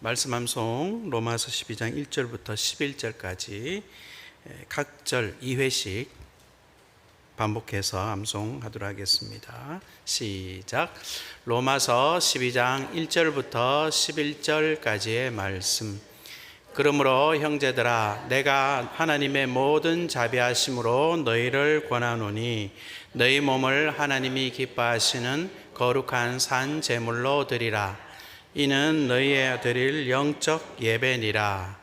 말씀 암송 로마서 12장 1절부터 11절까지 각 절 2회씩 반복해서 암송하도록 하겠습니다. 시작. 로마서 12장 1절부터 11절까지의 말씀. 그러므로 형제들아 내가 하나님의 모든 자비하심으로 너희를 권하노니 너희 몸을 하나님이 기뻐하시는 거룩한 산 제물로 드리라 이는 너희의 드릴 영적 예배니라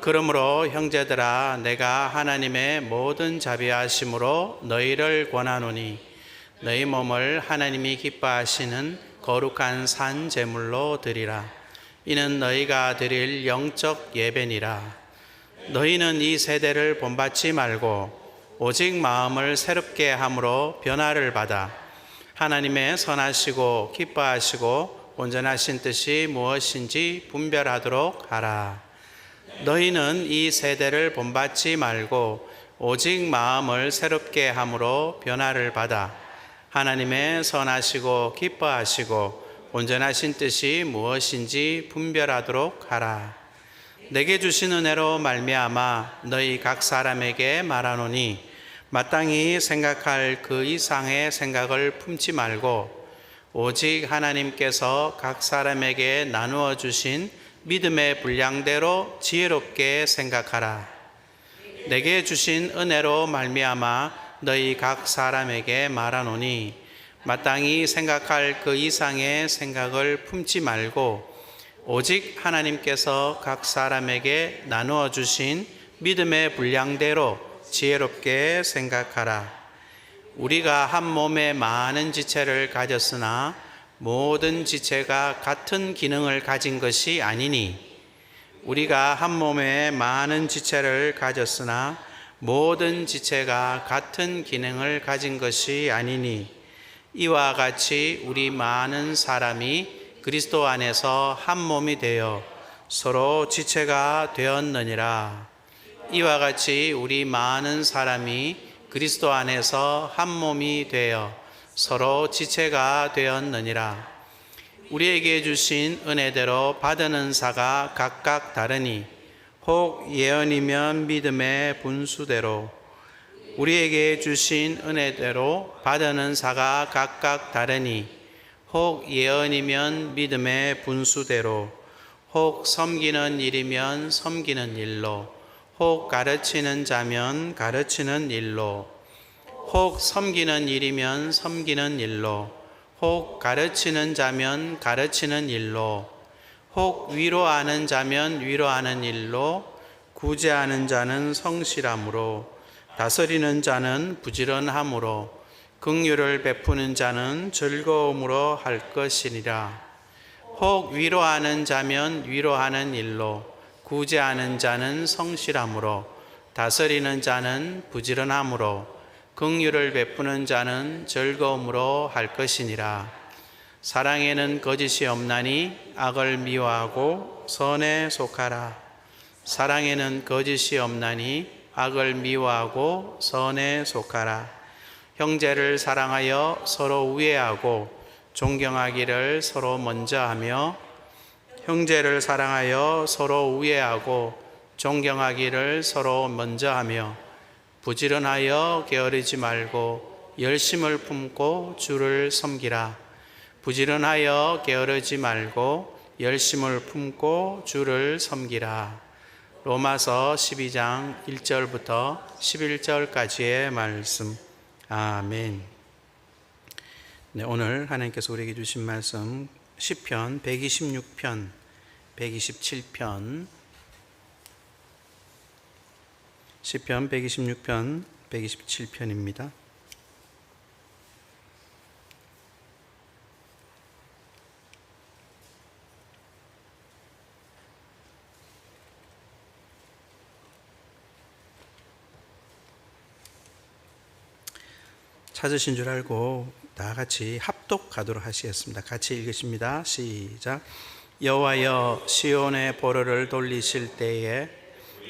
그러므로 형제들아 내가 하나님의 모든 자비하심으로 너희를 권하노니 너희 몸을 하나님이 기뻐하시는 거룩한 산 제물로 드리라 이는 너희가 드릴 영적 예배니라. 너희는 이 세대를 본받지 말고 오직 마음을 새롭게 함으로 변화를 받아 하나님의 선하시고 기뻐하시고 온전하신 뜻이 무엇인지 분별하도록 하라. 너희는 이 세대를 본받지 말고 오직 마음을 새롭게 함으로 변화를 받아 하나님의 선하시고 기뻐하시고 온전하신 뜻이 무엇인지 분별하도록 하라. 내게 주신 은혜로 말미암아 너희 각 사람에게 말하노니 마땅히 생각할 그 이상의 생각을 품지 말고 오직 하나님께서 각 사람에게 나누어 주신 믿음의 분량대로 지혜롭게 생각하라. 내게 주신 은혜로 말미암아 너희 각 사람에게 말하노니 마땅히 생각할 그 이상의 생각을 품지 말고 오직 하나님께서 각 사람에게 나누어 주신 믿음의 분량대로 지혜롭게 생각하라. 우리가 한 몸에 많은 지체를 가졌으나 모든 지체가 같은 기능을 가진 것이 아니니 우리가 한 몸에 많은 지체를 가졌으나 모든 지체가 같은 기능을 가진 것이 아니니 이와 같이 우리 많은 사람이 그리스도 안에서 한 몸이 되어 서로 지체가 되었느니라. 이와 같이 우리 많은 사람이 그리스도 안에서 한 몸이 되어 서로 지체가 되었느니라. 우리에게 주신 은혜대로 받은 은사가 각각 다르니 혹 예언이면 믿음의 분수대로 우리에게 주신 은혜대로 받은 은사가 각각 다르니 혹 예언이면 믿음의 분수대로 혹 섬기는 일이면 섬기는 일로 혹 가르치는 자면 가르치는 일로 혹 섬기는 일이면 섬기는 일로 혹 가르치는 자면 가르치는 일로 혹 위로하는 자면 위로하는 일로 구제하는 자는 성실함으로 다스리는 자는 부지런함으로 긍휼을 베푸는 자는 즐거움으로 할 것이니라. 혹 위로하는 자면 위로하는 일로 구제하는 자는 성실함으로 다스리는 자는 부지런함으로 긍휼을 베푸는 자는 즐거움으로 할 것이니라. 사랑에는 거짓이 없나니 악을 미워하고 선에 속하라. 사랑에는 거짓이 없나니 악을 미워하고 선에 속하라. 형제를 사랑하여 서로 우애하고 존경하기를 서로 먼저 하며 형제를 사랑하여 서로 우애하고 존경하기를 서로 먼저 하며 부지런하여 게으르지 말고 열심을 품고 주를 섬기라. 부지런하여 게으르지 말고 열심을 품고 주를 섬기라. 로마서 12장 1절부터 11절까지의 말씀. 아멘. 네, 오늘 하나님께서 우리에게 주신 말씀 10편 126편 127편 10편 126편 127편입니다. 찾으신 줄 알고 다 같이 합독하도록 하시겠습니다. 같이 읽으십니다. 시작. 여호와여 시온의 보로를 돌리실 때에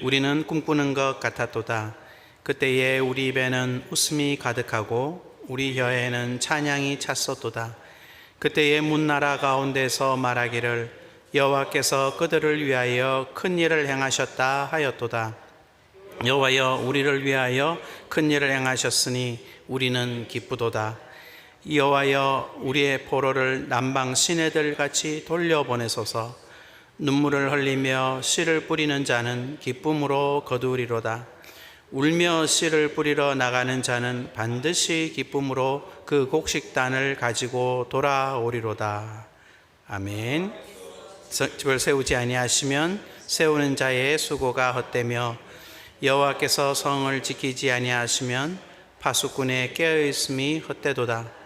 우리는 꿈꾸는 것 같았도다. 그때에 우리 입에는 웃음이 가득하고 우리 혀에는 찬양이 찼었도다. 그때에 문나라 가운데서 말하기를 여호와께서 그들을 위하여 큰 일을 행하셨다 하였도다. 여호와여 우리를 위하여 큰 일을 행하셨으니 우리는 기쁘도다. 여호와여 우리의 포로를 남방 시내들 같이 돌려보내소서. 눈물을 흘리며 씨를 뿌리는 자는 기쁨으로 거두리로다. 울며 씨를 뿌리러 나가는 자는 반드시 기쁨으로 그 곡식단을 가지고 돌아오리로다. 아멘. 집을 세우지 아니하시면 세우는 자의 수고가 헛되며 여호와께서 성을 지키지 아니하시면 파수꾼의 깨어 있음이 헛되도다.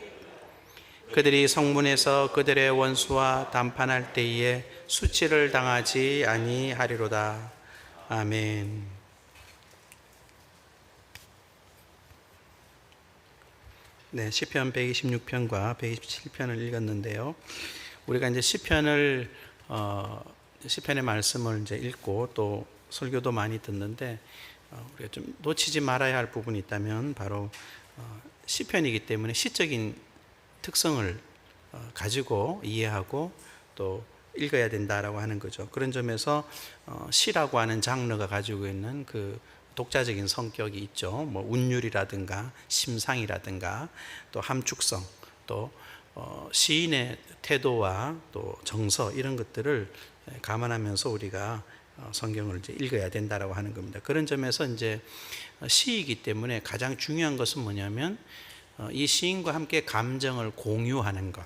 그들이 성문에서 그들의 원수와 담판할 때에 수치를 당하지 아니하리로다. 아멘. 네, 시편 126편과 127편을 읽었는데요. 우리가 이제 시편을 어, 시편의 말씀을 이제 읽고 또 설교도 많이 듣는데 어, 우리가 좀 놓치지 말아야 할 부분이 있다면 바로 어, 시편이기 때문에 시적인 특성을 어, 가지고 이해하고 또 읽어야 된다라고 하는 거죠. 그런 점에서 어, 시라고 하는 장르가 가지고 있는 그 독자적인 성격이 있죠. 뭐 운율이라든가 심상이라든가 또 함축성 또 어, 시인의 태도와 또 정서 이런 것들을 감안하면서 우리가 어, 성경을 이제 읽어야 된다라고 하는 겁니다. 그런 점에서 이제 시이기 때문에 가장 중요한 것은 뭐냐면 어, 이 시인과 함께 감정을 공유하는 것.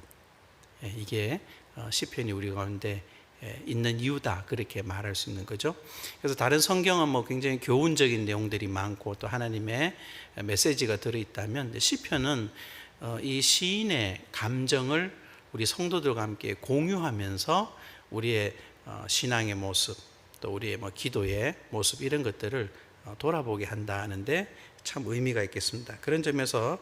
예, 이게 어, 시편이 우리 가운데 예, 있는 이유다 그렇게 말할 수 있는 거죠. 그래서 다른 성경은 뭐 굉장히 교훈적인 내용들이 많고 또 하나님의 메시지가 들어 있다면 시편은 어, 이 시인의 감정을 우리 성도들과 함께 공유하면서 우리의 신앙의 모습 또 우리의 뭐 기도의 모습 이런 것들을 돌아보게 한다는데 참 의미가 있겠습니다. 그런 점에서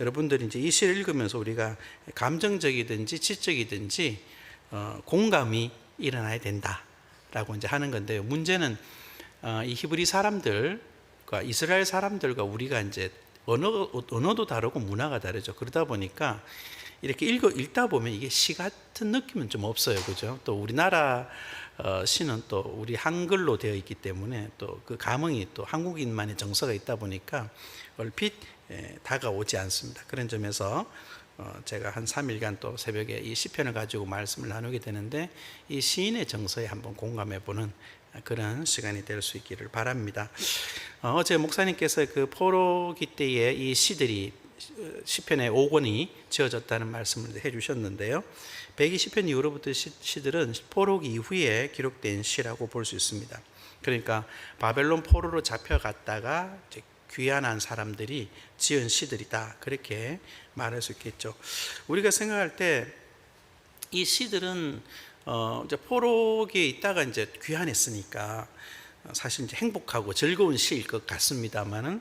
여러분들이 이제 이 시를 읽으면서 우리가 감정적이든지 지적이든지 어, 공감이 일어나야 된다라고 이제 하는 건데요. 문제는 어, 이 히브리 사람들과 이스라엘 사람들과 우리가 이제 언어 언어도 다르고 문화가 다르죠. 그러다 보니까 이렇게 읽어 읽다 보면 이게 시 같은 느낌은 좀 없어요, 그죠? 또 우리나라 어, 시는 또 우리 한글로 되어 있기 때문에 또 그 감흥이 또 한국인만의 정서가 있다 보니까 얼핏 예, 다가오지 않습니다. 그런 점에서 어, 제가 한 3일간 또 새벽에 이 시편을 가지고 말씀을 나누게 되는데 이 시인의 정서에 한번 공감해 보는 그런 시간이 될 수 있기를 바랍니다. 어, 어제 목사님께서 그 포로기 때에 이 시들이 시편의 5권이 지어졌다는 말씀을 해 주셨는데요. 120편 이후로부터 시들은 포로기 이후에 기록된 시라고 볼 수 있습니다. 그러니까 바벨론 포로로 잡혀갔다가 귀환한 사람들이 지은 시들이다. 그렇게 말할 수 있겠죠. 우리가 생각할 때 이 시들은 어 이제 포로기에 있다가 이제 귀환했으니까 사실 이제 행복하고 즐거운 시일 것 같습니다만은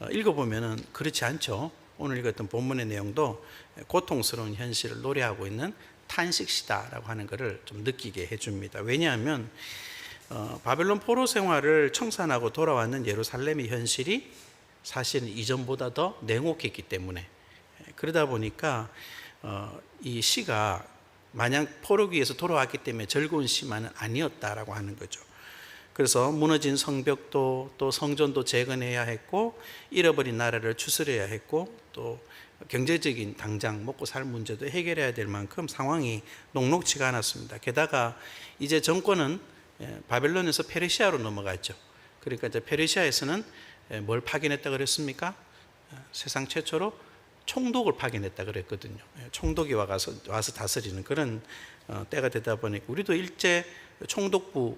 어 읽어보면은 그렇지 않죠. 오늘 읽었던 본문의 내용도 고통스러운 현실을 노래하고 있는 탄식시다라고 하는 것을 좀 느끼게 해줍니다. 왜냐하면 어, 바벨론 포로 생활을 청산하고 돌아왔는 예루살렘의 현실이 사실은 이전보다 더 냉혹했기 때문에 그러다 보니까 어, 이 시가 마냥 포로기에서 돌아왔기 때문에 즐거운 시만은 아니었다라고 하는 거죠. 그래서 무너진 성벽도 또 성전도 재건해야 했고 잃어버린 나라를 추스려야 했고 또 경제적인 당장 먹고 살 문제도 해결해야 될 만큼 상황이 녹록치가 않았습니다. 게다가 이제 정권은 예, 바벨론에서 페르시아로 넘어갔죠. 그러니까 이제 페르시아에서는 예, 뭘 파견했다 그랬습니까? 어, 세상 최초로 총독을 파견했다 그랬거든요. 예, 총독이 와서 와서 다스리는 그런 어, 때가 되다 보니까 우리도 일제 총독부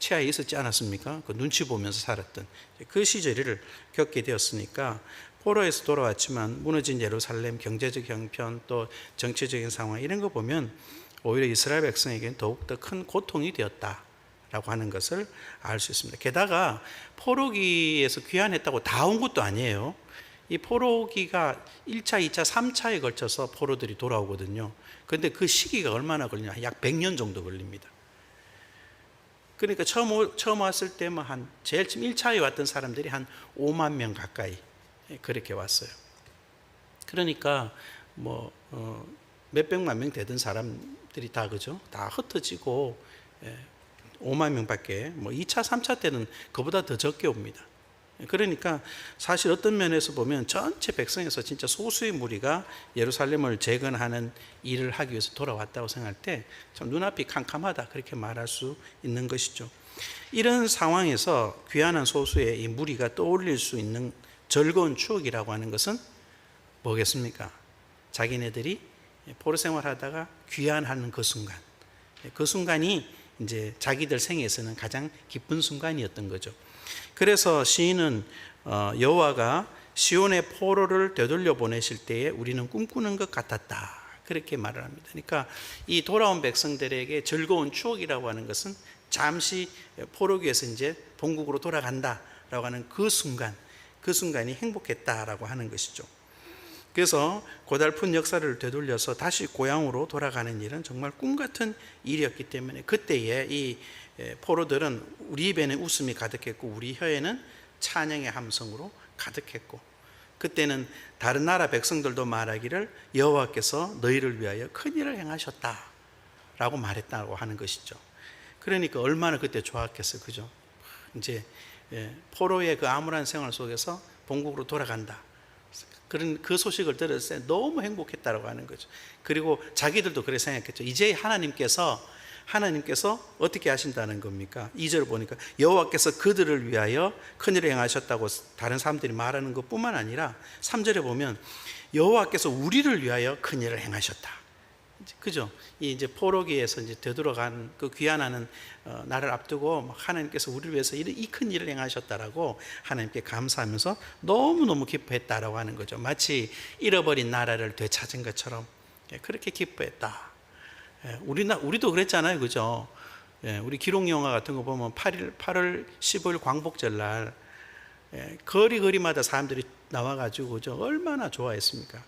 치하에 있었지 않았습니까? 그 눈치 보면서 살았던 그 시절을 겪게 되었으니까 포로에서 돌아왔지만 무너진 예루살렘 경제적 형편 또 정치적인 상황 이런 거 보면 오히려 이스라엘 백성에게는 더욱더 큰 고통이 되었다. 라고 하는 것을 알 수 있습니다. 게다가 포로기에서 귀환했다고 다 온 것도 아니에요. 이 포로기가 1차, 2차, 3차에 걸쳐서 포로들이 돌아오거든요. 근데 그 시기가 얼마나 걸리냐? 약 100년 정도 걸립니다. 그러니까 처음, 오- 처음 왔을 때만 한, 제일 처음 1차에 왔던 사람들이 한 5만 명 가까이 예, 그렇게 왔어요. 그러니까 뭐, 어, 몇백만 명 되던 사람들이 다 그죠? 다 흩어지고, 예, 5만 명밖에, 뭐 2차, 3차 때는 그보다 더 적게 옵니다. 그러니까 사실 어떤 면에서 보면 전체 백성에서 진짜 소수의 무리가 예루살렘을 재건하는 일을 하기 위해서 돌아왔다고 생각할 때 참 눈앞이 캄캄하다 그렇게 말할 수 있는 것이죠. 이런 상황에서 귀한한 소수의 이 무리가 떠올릴 수 있는 즐거운 추억이라고 하는 것은 뭐겠습니까? 자기네들이 포로 생활하다가 귀환하는 그 순간, 그 순간이 이제 자기들 생에서는 가장 기쁜 순간이었던 거죠. 그래서 시인은 어, 여호와가 시온의 포로를 되돌려 보내실 때에 우리는 꿈꾸는 것 같았다. 그렇게 말을 합니다. 그러니까 이 돌아온 백성들에게 즐거운 추억이라고 하는 것은 잠시 포로기에서 이제 본국으로 돌아간다라고 하는 그 순간, 그 순간이 행복했다라고 하는 것이죠. 그래서 고달픈 역사를 되돌려서 다시 고향으로 돌아가는 일은 정말 꿈 같은 일이었기 때문에 그때에 이 포로들은 우리 입에는 웃음이 가득했고 우리 혀에는 찬양의 함성으로 가득했고 그때는 다른 나라 백성들도 말하기를 여호와께서 너희를 위하여 큰 일을 행하셨다라고 말했다고 하는 것이죠. 그러니까 얼마나 그때 좋았겠어요, 그죠? 이제 예, 포로의 그 암울한 생활 속에서 본국으로 돌아간다. 그런 그 소식을 들었을 때 너무 행복했다라고 하는 거죠. 그리고 자기들도 그렇게 생각했죠. 이제 하나님께서 하나님께서 어떻게 하신다는 겁니까? 2절 보니까 여호와께서 그들을 위하여 큰 일을 행하셨다고 다른 사람들이 말하는 것뿐만 아니라 3절에 보면 여호와께서 우리를 위하여 큰 일을 행하셨다. 그죠? 이 이제 포로기에서 이제 되돌아간 그 귀환하는 어, 날을 앞두고 하나님께서 우리를 위해서 이 큰 일을 행하셨다라고 하나님께 감사하면서 너무 너무 기뻐했다라고 하는 거죠. 마치 잃어버린 나라를 되찾은 것처럼 예, 그렇게 기뻐했다. 예, 우리나 우리도 그랬잖아요, 그죠? 예, 우리 기록 영화 같은 거 보면 8일 8월 15일 광복절 날 예, 거리 거리마다 사람들이 나와가지고 그죠? 얼마나 좋아했습니까?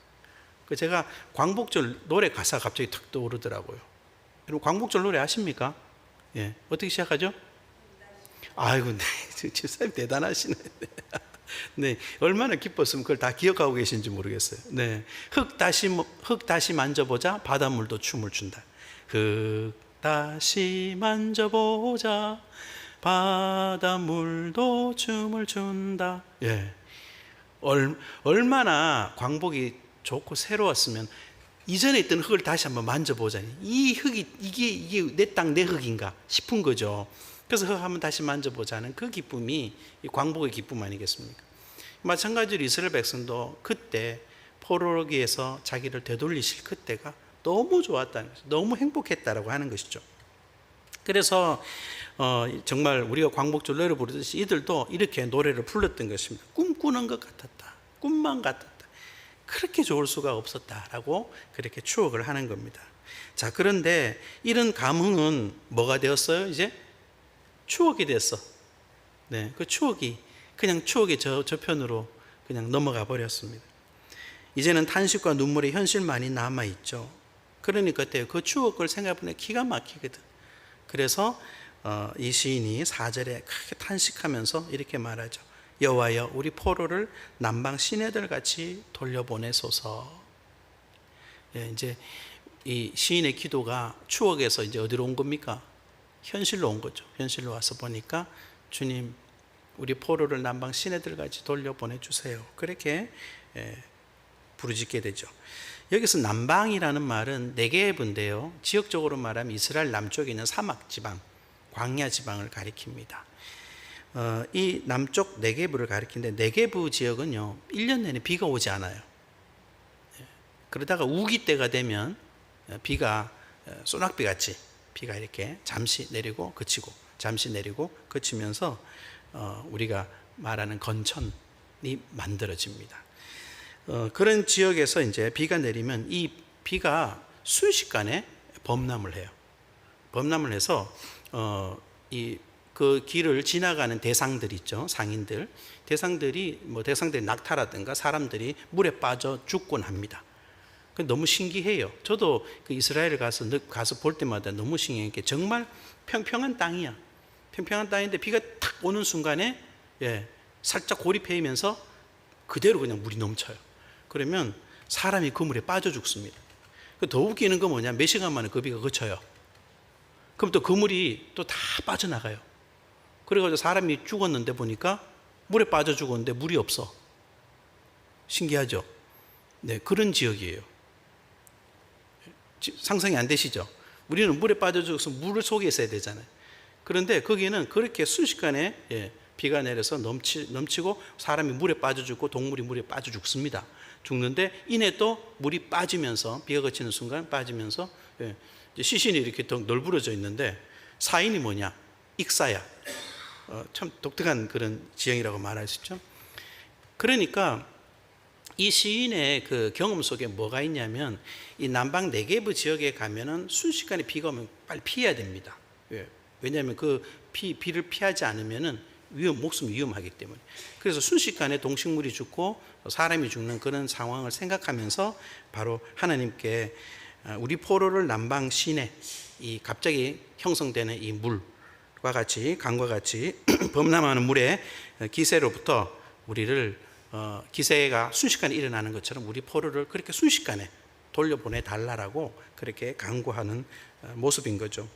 그 제가 광복절 노래 가사 갑자기 탁 떠오르더라고요. 여러분 광복절 노래 아십니까? 예, 어떻게 시작하죠? 아이고, 네, 집사님 대단하시네. 네, 얼마나 기뻤으면 그걸 다 기억하고 계신지 모르겠어요. 네, 흙 다시 뭐- 흙 다시 만져보자 바닷물도 춤을 춘다. 흙 다시 만져보자 바닷물도 춤을 춘다. 예, 얼, 얼마나 광복이 좋고 새로웠으면 이전에 있던 흙을 다시 한번 만져보자. 이 흙이 이게 이게 내 땅 내 흙인가 싶은 거죠. 그래서 흙 한번 다시 만져보자는 그 기쁨이 이 광복의 기쁨 아니겠습니까? 마찬가지로 이스라엘 백성도 그때 포로기에서 자기를 되돌리실 그때가 너무 좋았다는 것이죠. 너무 행복했다라고 하는 것이죠. 그래서 어, 정말 우리가 광복절 노래 부르듯이 이들도 이렇게 노래를 불렀던 것입니다. 꿈꾸는 것 같았다. 꿈만 같았다. 그렇게 좋을 수가 없었다라고 그렇게 추억을 하는 겁니다. 자, 그런데 이런 감흥은 뭐가 되었어요? 이제 추억이 됐어. 네, 그 추억이 그냥 추억의 저, 저편으로 그냥 넘어가 버렸습니다. 이제는 탄식과 눈물의 현실만이 남아 있죠. 그러니까 그 추억을 생각해보면 기가 막히거든. 그래서 어, 이 시인이 4절에 크게 탄식하면서 이렇게 말하죠. 여호와여 우리 포로를 남방 시내들 같이 돌려보내소서. 예, 이제 이 시인의 기도가 추억에서 이제 어디로 온 겁니까? 현실로 온 거죠. 현실로 와서 보니까 주님 우리 포로를 남방 시내들 같이 돌려보내 주세요. 그렇게 예, 부르짖게 되죠. 여기서 남방이라는 말은 네게브인데요. 지역적으로 말하면 이스라엘 남쪽에 있는 사막 지방, 광야 지방을 가리킵니다. 어, 이 남쪽 네게브를 가리키는데 네게브 지역은요 1년 내내 비가 오지 않아요. 예, 그러다가 우기 때가 되면 어, 비가 어, 소낙비 같이 비가 이렇게 잠시 내리고 그치고 잠시 내리고 그치면서 어, 우리가 말하는 건천이 만들어집니다. 어, 그런 지역에서 이제 비가 내리면 이 비가 순식간에 범람을 해요. 범람을 해서 어, 이 그 길을 지나가는 대상들 있죠 상인들 대상들이 뭐 대상들이 낙타라든가 사람들이 물에 빠져 죽곤 합니다. 그 너무 신기해요. 저도 그 이스라엘 가서 늘 가서 볼 때마다 너무 신기한 게 정말 평평한 땅이야. 평평한 땅인데 비가 탁 오는 순간에 예, 살짝 고립해이면서 그대로 그냥 물이 넘쳐요. 그러면 사람이 그 물에 빠져 죽습니다. 그더 웃기는 건 뭐냐? 몇 시간 만에 그 비가 그쳐요. 그럼 또 그 물이 또 다 빠져나가요. 그래가지고 사람이 죽었는데 보니까 물에 빠져 죽었는데 물이 없어. 신기하죠? 네, 그런 지역이에요. 지- 상상이 안 되시죠? 우리는 물에 빠져 죽어서 물 속에 있어야 되잖아요. 그런데 거기는 그렇게 순식간에 예, 비가 내려서 넘치, 넘치고 사람이 물에 빠져 죽고 동물이 물에 빠져 죽습니다. 죽는데 이내 또 물이 빠지면서 비가 그치는 순간 빠지면서 예, 시신이 이렇게 더 널브러져 있는데 사인이 뭐냐? 익사야. 어, 참 독특한 그런 지형이라고 말할 수 있죠. 그러니까 이 시인의 그 경험 속에 뭐가 있냐면 이 남방 네게브 지역에 가면은 순식간에 비가 오면 빨리 피해야 됩니다. 왜? 왜냐하면 그 비, 비를 피하지 않으면은 위험, 목숨 위험하기 때문에. 그래서 순식간에 동식물이 죽고 사람이 죽는 그런 상황을 생각하면서 바로 하나님께 아, 우리 포로를 남방 시내 이 갑자기 형성되는 이 물과 같이 강과 같이 범람하는 물의 기세로부터 우리를 어, 기세가 순식간에 일어나는 것처럼 우리 포로를 그렇게 순식간에 돌려보내 달라라고 그렇게 강구하는 어, 모습인 거죠.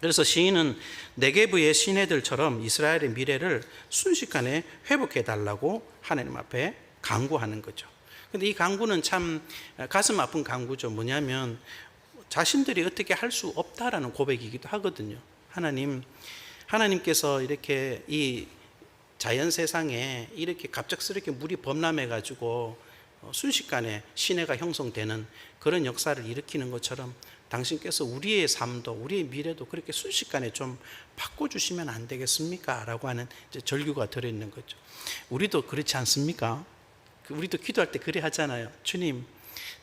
그래서 시인은 네게브의 시내들처럼 이스라엘의 미래를 순식간에 회복해 달라고 하나님 앞에 강구하는 거죠. 근데 이 강구는 참 가슴 아픈 강구죠. 뭐냐면 자신들이 어떻게 할 수 없다라는 고백이기도 하거든요. 하나님, 하나님께서 이렇게 이 자연 세상에 이렇게 갑작스럽게 물이 범람해 가지고 어, 순식간에 시내가 형성되는 그런 역사를 일으키는 것처럼 당신께서 우리의 삶도 우리의 미래도 그렇게 순식간에 좀 바꿔주시면 안 되겠습니까? 라고 하는 절규가 들어있는 거죠. 우리도 그렇지 않습니까? 그 우리도 기도할 때 그래 하잖아요. 주님,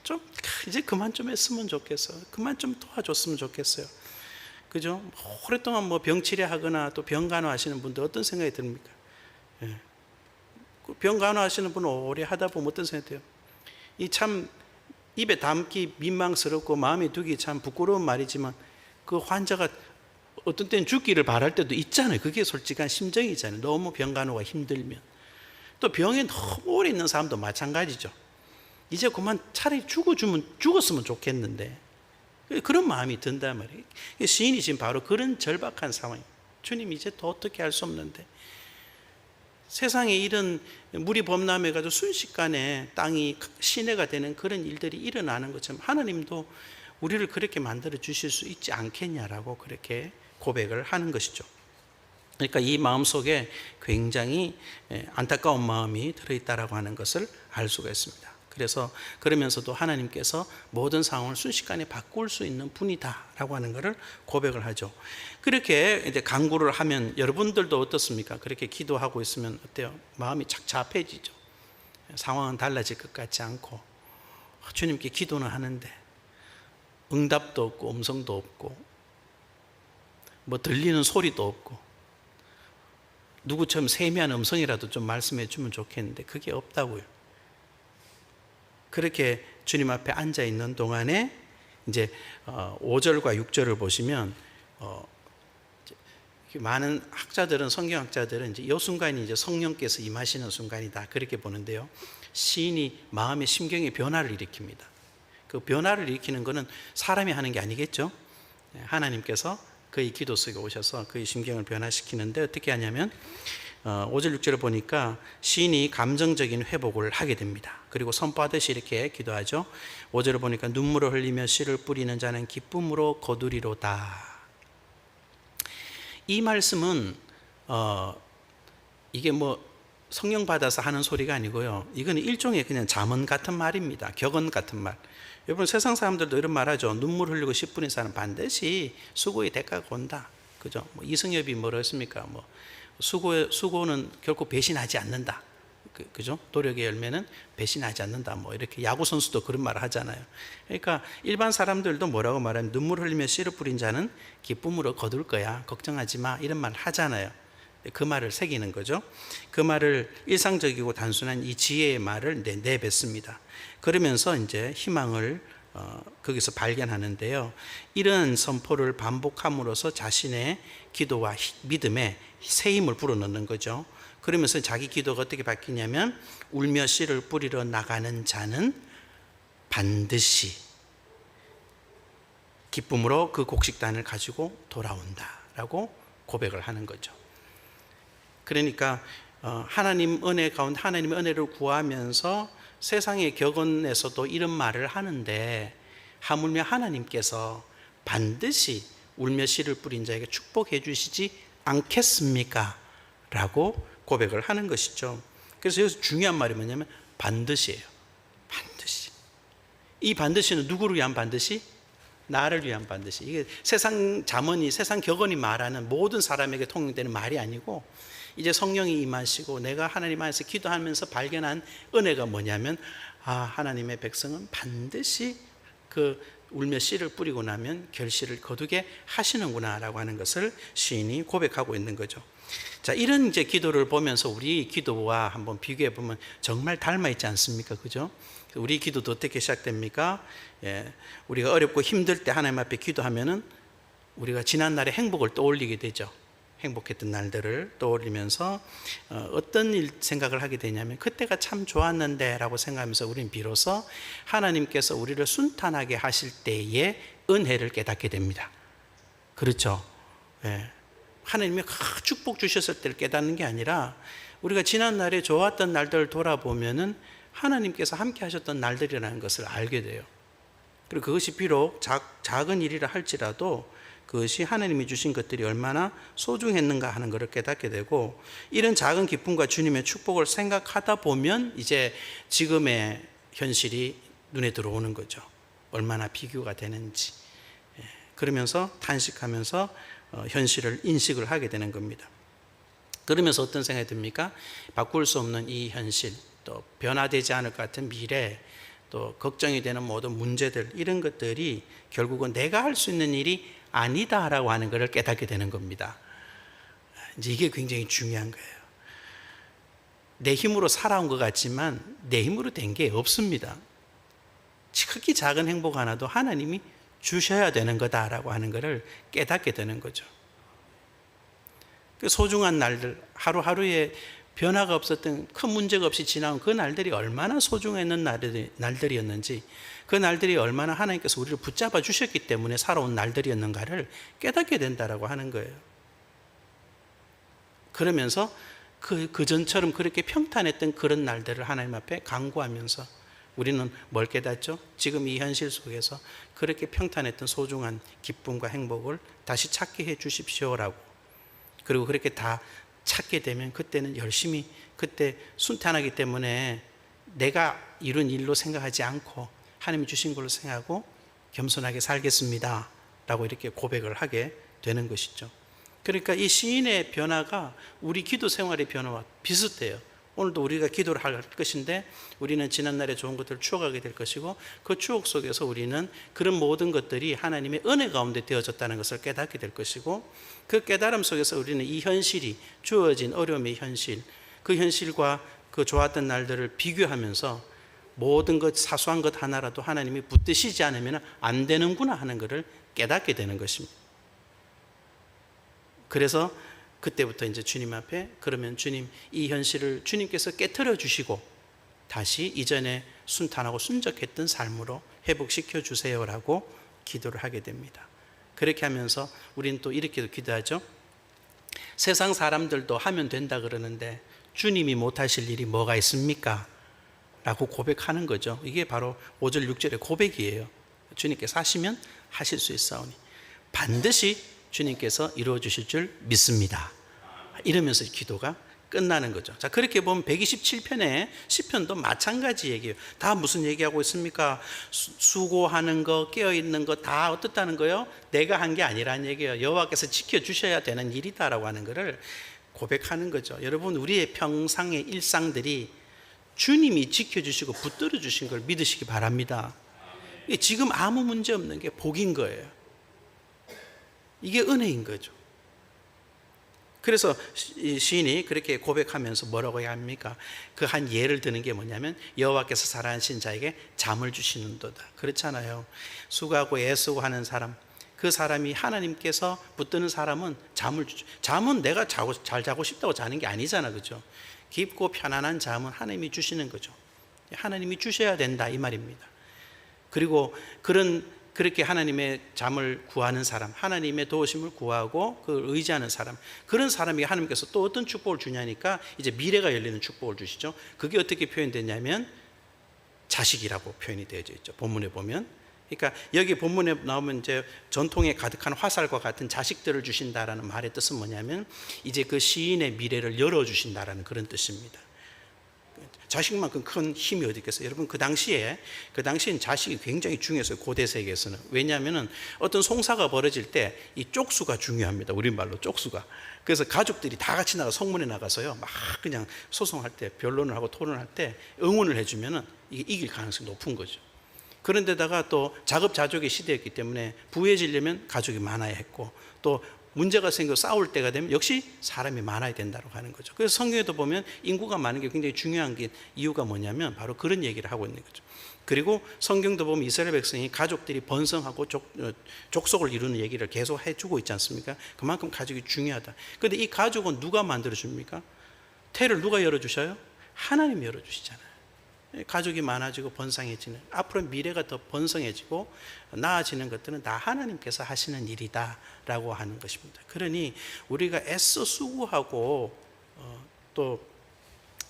좀 이제 그만 좀 했으면 좋겠어요. 그만 좀 도와줬으면 좋겠어요. 그죠? 오랫동안 뭐 병치레 하거나 또 병간호 하시는 분들 어떤 생각이 듭니까? 예. 그병 간호 하시는 분 오래 하다 보면 어떤 생각이 돼요? 이 참 입에 담기 민망스럽고 마음에 두기 참 부끄러운 말이지만 그 환자가 어떤 때는 죽기를 바랄 때도 있잖아요. 그게 솔직한 심정이잖아요. 너무 병 간호가 힘들면. 또 병에 너무 오래 있는 사람도 마찬가지죠. 이제 그만 차라리 죽어주면 죽었으면 좋겠는데 그런 마음이 든단 말이에요. 시인이 지금 바로 그런 절박한 상황이에요. 주님 이제 더 어떻게 할 수 없는데 세상에 이런 물이 범람해 가지고 순식간에 땅이 시내가 되는 그런 일들이 일어나는 것처럼 하나님도 우리를 그렇게 만들어 주실 수 있지 않겠냐라고 그렇게 고백을 하는 것이죠. 그러니까 이 마음 속에 굉장히 안타까운 마음이 들어 있다라고 하는 것을 알 수가 있습니다. 그래서 그러면서도 하나님께서 모든 상황을 순식간에 바꿀 수 있는 분이다라고 하는 것을 고백을 하죠. 그렇게 이제 강구를 하면 여러분들도 어떻습니까? 그렇게 기도하고 있으면 어때요? 마음이 착잡해지죠. 상황은 달라질 것 같지 않고 주님께 기도는 하는데 응답도 없고 음성도 없고 뭐 들리는 소리도 없고 누구처럼 세미한 음성이라도 좀 말씀해 주면 좋겠는데 그게 없다고요. 그렇게 주님 앞에 앉아 있는 동안에 이제 5절과 6절을 보시면 어 많은 학자들은 성경학자들은 이제 이 순간이 이제 성령께서 임하시는 순간이다 그렇게 보는데요. 시인이 마음의 심경의 변화를 일으킵니다. 그 변화를 일으키는 것은 사람이 하는 게 아니겠죠. 네, 하나님께서 그의 기도 속에 오셔서 그의 심경을 변화시키는데 어떻게 하냐면 5절 6절을 보니까 시인이 감정적인 회복을 하게 됩니다. 그리고 선포하듯이 이렇게 기도하죠. 5절을 보니까 눈물을 흘리며 씨를 뿌리는 자는 기쁨으로 거두리로다. 이 말씀은 어, 이게 뭐 성령 받아서 하는 소리가 아니고요. 이거는 일종의 그냥 잠언 같은 말입니다. 격언 같은 말. 여러분 세상 사람들도 이런 말하죠. 눈물 흘리고 씨 뿌린 사람 반드시 수고의 대가가 온다. 그죠? 뭐 이승엽이 뭐라 했습니까? 뭐 수고 수고는 결코 배신하지 않는다. 그, 그죠? 노력의 열매는 배신하지 않는다. 뭐 이렇게 야구 선수도 그런 말을 하잖아요. 그러니까 일반 사람들도 뭐라고 말하면 눈물 흘리며 씨를 뿌린 자는 기쁨으로 거둘 거야. 걱정하지 마. 이런 말 하잖아요. 그 말을 새기는 거죠. 그 말을 일상적이고 단순한 이 지혜의 말을 내, 내뱉습니다. 그러면서 이제 희망을 어, 거기서 발견하는데요. 이런 선포를 반복함으로써 자신의 기도와 히- 믿음에 새 힘을 불어넣는 거죠. 그러면서 자기 기도가 어떻게 바뀌냐면 울며 씨를 뿌리러 나가는 자는 반드시 기쁨으로 그 곡식단을 가지고 돌아온다라고 고백을 하는 거죠. 그러니까 어, 하나님 은혜 가운데 하나님의 은혜를 구하면서 세상의 격언에서도 이런 말을 하는데 하물며 하나님께서 반드시 울며 씨를 뿌린 자에게 축복해 주시지 않겠습니까? 라고 고백을 하는 것이죠. 그래서 여기서 중요한 말이 뭐냐면 반드시예요. 반드시. 이 반드시는 누구를 위한 반드시? 나를 위한 반드시. 이게 세상 자문이 세상 격언이 말하는 모든 사람에게 통용되는 말이 아니고 이제 성령이 임하시고 내가 하나님 안에서 기도하면서 발견한 은혜가 뭐냐면 아 하나님의 백성은 반드시 그 울며 씨를 뿌리고 나면 결실을 거두게 하시는구나라고 하는 것을 시인이 고백하고 있는 거죠. 자 이런 이제 기도를 보면서 우리 기도와 한번 비교해 보면 정말 닮아 있지 않습니까, 그죠? 우리 기도도 어떻게 시작됩니까? 예, 우리가 어렵고 힘들 때 하나님 앞에 기도하면은 우리가 지난 날의 행복을 떠올리게 되죠. 행복했던 날들을 떠올리면서 어, 어떤 일 생각을 하게 되냐면 그때가 참 좋았는데라고 생각하면서 우리는 비로소 하나님께서 우리를 순탄하게 하실 때의 은혜를 깨닫게 됩니다. 그렇죠. 예. 하나님이 큰 축복 주셨을 때를 깨닫는 게 아니라 우리가 지난 날에 좋았던 날들을 돌아보면은 하나님께서 함께 하셨던 날들이라는 것을 알게 돼요. 그리고 그것이 비록 작, 작은 일이라 할지라도 그것이 하나님이 주신 것들이 얼마나 소중했는가 하는 것을 깨닫게 되고 이런 작은 기쁨과 주님의 축복을 생각하다 보면 이제 지금의 현실이 눈에 들어오는 거죠. 얼마나 비교가 되는지. 예, 그러면서 탄식하면서 어, 현실을 인식을 하게 되는 겁니다. 그러면서 어떤 생각이 듭니까? 바꿀 수 없는 이 현실, 또 변화되지 않을 것 같은 미래, 또 걱정이 되는 모든 문제들 이런 것들이 결국은 내가 할 수 있는 일이 아니다라고 하는 것을 깨닫게 되는 겁니다. 이제 이게 굉장히 중요한 거예요. 내 힘으로 살아온 것 같지만 내 힘으로 된 게 없습니다. 지극히 작은 행복 하나도 하나님이 주셔야 되는 거다라고 하는 것을 깨닫게 되는 거죠. 그 소중한 날들 하루하루에 변화가 없었던 큰 문제가 없이 지나온 그 날들이 얼마나 소중했는 날들이, 날들이었는지 그 날들이 얼마나 하나님께서 우리를 붙잡아 주셨기 때문에 살아온 날들이었는가를 깨닫게 된다라고 하는 거예요. 그러면서 그, 그 전처럼 그렇게 평탄했던 그런 날들을 하나님 앞에 강구하면서 우리는 뭘 깨닫죠? 지금 이 현실 속에서 그렇게 평탄했던 소중한 기쁨과 행복을 다시 찾게 해 주십시오라고. 그리고 그렇게 다 찾게 되면 그때는 열심히 그때 순탄하기 때문에 내가 이룬 일로 생각하지 않고 하나님이 주신 걸로 생각하고 겸손하게 살겠습니다. 라고 이렇게 고백을 하게 되는 것이죠. 그러니까 이 시인의 변화가 우리 기도 생활의 변화와 비슷해요. 오늘도 우리가 기도를 할 것인데 우리는 지난날의 좋은 것들을 추억하게 될 것이고 그 추억 속에서 우리는 그런 모든 것들이 하나님의 은혜 가운데 되어졌다는 것을 깨닫게 될 것이고 그 깨달음 속에서 우리는 이 현실이 주어진 어려움의 현실 그 현실과 그 좋았던 날들을 비교하면서 모든 것 사소한 것 하나라도 하나님이 붙드시지 않으면 안 되는구나 하는 것을 깨닫게 되는 것입니다. 그래서 그때부터 이제 주님 앞에 그러면 주님 이 현실을 주님께서 깨뜨려 주시고 다시 이전에 순탄하고 순적했던 삶으로 회복시켜 주세요라고 기도를 하게 됩니다. 그렇게 하면서 우리는 또 이렇게도 기도하죠. 세상 사람들도 하면 된다 그러는데 주님이 못하실 일이 뭐가 있습니까? 라고 고백하는 거죠. 이게 바로 5절, 6절의 고백이에요. 주님께서 하시면 하실 수 있사오니 반드시 주님께서 이루어 주실 줄 믿습니다. 이러면서 기도가 끝나는 거죠. 자, 그렇게 보면 127편의 시편도 마찬가지 얘기예요. 다 무슨 얘기하고 있습니까? 수, 고하는 거, 깨어 있는 거 다 어떻다는 거요? 내가 한 게 아니라는 얘기예요. 여호와께서 지켜 주셔야 되는 일이다라고 하는 것을 고백하는 거죠. 여러분, 우리의 평상의 일상들이 주님이 지켜주시고 붙들어 주신 걸 믿으시기 바랍니다. 지금 아무 문제 없는 게 복인 거예요. 이게 은혜인 거죠. 그래서 시- 시인이 그렇게 고백하면서 뭐라고 해야 합니까? 그 한 예를 드는 게 뭐냐면 여호와께서 살아하신 자에게 잠을 주시는도다. 그렇잖아요. 수고하고 애쓰고 하는 사람, 그 사람이 하나님께서 붙드는 사람은 잠을 주, 잠은 내가 자고 잘 자고 싶다고 자는 게 아니잖아, 그죠? 깊고 편안한 잠은 하나님이 주시는 거죠. 하나님이 주셔야 된다 이 말입니다. 그리고 그런 그렇게 하나님의 잠을 구하는 사람, 하나님의 도우심을 구하고 그 의지하는 사람, 그런 사람이 하나님께서 또 어떤 축복을 주냐니까 이제 미래가 열리는 축복을 주시죠. 그게 어떻게 표현되냐면 자식이라고 표현이 되어져 있죠. 본문에 보면. 그러니까 여기 본문에 나오면 이제 전통에 가득한 화살과 같은 자식들을 주신다라는 말의 뜻은 뭐냐면 이제 그 시인의 미래를 열어 주신다라는 그런 뜻입니다. 자식만큼 큰 힘이 어디 있겠어요? 여러분 그 당시에 그 당시엔 자식이 굉장히 중요했어요. 고대 세계에서는 왜냐하면은 어떤 송사가 벌어질 때 이 쪽수가 중요합니다. 우리말로 쪽수가. 그래서 가족들이 다 같이 나가 성문에 나가서요 막 그냥 소송할 때 변론을 하고 토론할 때 응원을 해주면은 이게 이길 가능성이 높은 거죠. 그런데다가 또 자급자족의 시대였기 때문에 부해지려면 가족이 많아야 했고 또 문제가 생겨 싸울 때가 되면 역시 사람이 많아야 된다고 하는 거죠. 그래서 성경에도 보면 인구가 많은 게 굉장히 중요한 게 이유가 뭐냐면 바로 그런 얘기를 하고 있는 거죠. 그리고 성경도 보면 이스라엘 백성이 가족들이 번성하고 족, 어, 족속을 이루는 얘기를 계속 해주고 있지 않습니까? 그만큼 가족이 중요하다. 그런데 이 가족은 누가 만들어줍니까? 태를 누가 열어주셔요? 하나님이 열어주시잖아요. 가족이 많아지고 번성해지는 앞으로 미래가 더 번성해지고 나아지는 것들은 다 하나님께서 하시는 일이다라고 하는 것입니다. 그러니 우리가 애써 수고하고 어, 또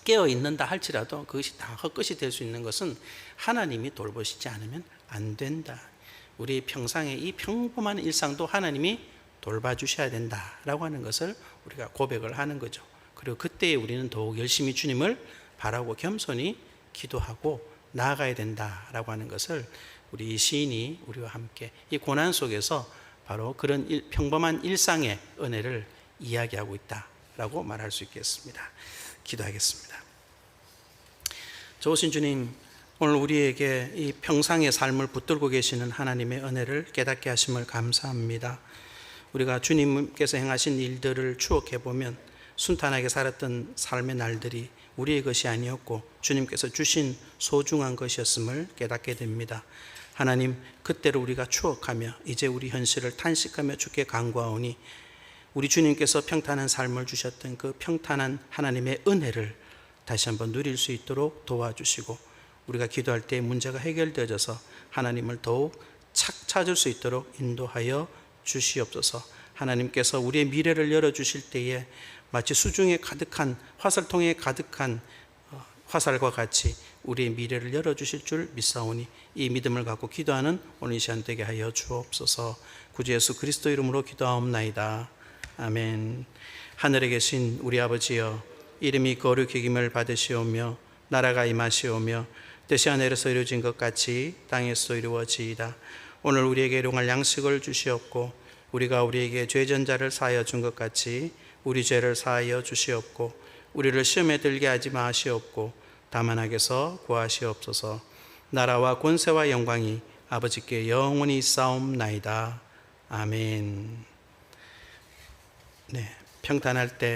깨어 있는다 할지라도 그것이 다 헛것이 될 수 있는 것은 하나님이 돌보시지 않으면 안 된다. 우리 평상의 이 평범한 일상도 하나님이 돌봐주셔야 된다라고 하는 것을 우리가 고백을 하는 거죠. 그리고 그때 우리는 더욱 열심히 주님을 바라고 겸손히 기도하고 나아가야 된다라고 하는 것을 우리 시인이 우리와 함께 이 고난 속에서 바로 그런 일, 평범한 일상의 은혜를 이야기하고 있다라고 말할 수 있겠습니다. 기도하겠습니다. 좋으신 주님, 오늘 우리에게 이 평상의 삶을 붙들고 계시는 하나님의 은혜를 깨닫게 하심을 감사합니다. 우리가 주님께서 행하신 일들을 추억해 보면 순탄하게 살았던 삶의 날들이 우리의 것이 아니었고 주님께서 주신 소중한 것이었음을 깨닫게 됩니다. 하나님, 그때를 우리가 추억하며 이제 우리 현실을 탄식하며 주께 간구하오니 우리 주님께서 평탄한 삶을 주셨던 그 평탄한 하나님의 은혜를 다시 한번 누릴 수 있도록 도와주시고 우리가 기도할 때 문제가 해결되어져서 하나님을 더욱 착 찾을 수 있도록 인도하여 주시옵소서. 하나님께서 우리의 미래를 열어 주실 때에 마치 수중에 가득한 화살통에 가득한 어, 화살과 같이 우리의 미래를 열어 주실 줄 믿사오니 이 믿음을 갖고 기도하는 오늘 이 시간 되게 하여 주옵소서. 구주 예수 그리스도 이름으로 기도하옵나이다. 아멘. 하늘에 계신 우리 아버지여 이름이 거룩히 여김을 받으시오며 나라가 임하시오며 뜻이 하늘에서 이루어진 것 같이 땅에서 이루어지이다. 오늘 우리에게 일용할 양식을 주시옵고 우리가 우리에게 죄전자를 사하여 준 것 같이 우리 죄를 사하여 주시옵고 우리를 시험에 들게 하지 마시옵고 다만 악에서 구하시옵소서. 나라와 권세와 영광이 아버지께 영원히 싸움나이다. 아멘. 네, 평탄할 때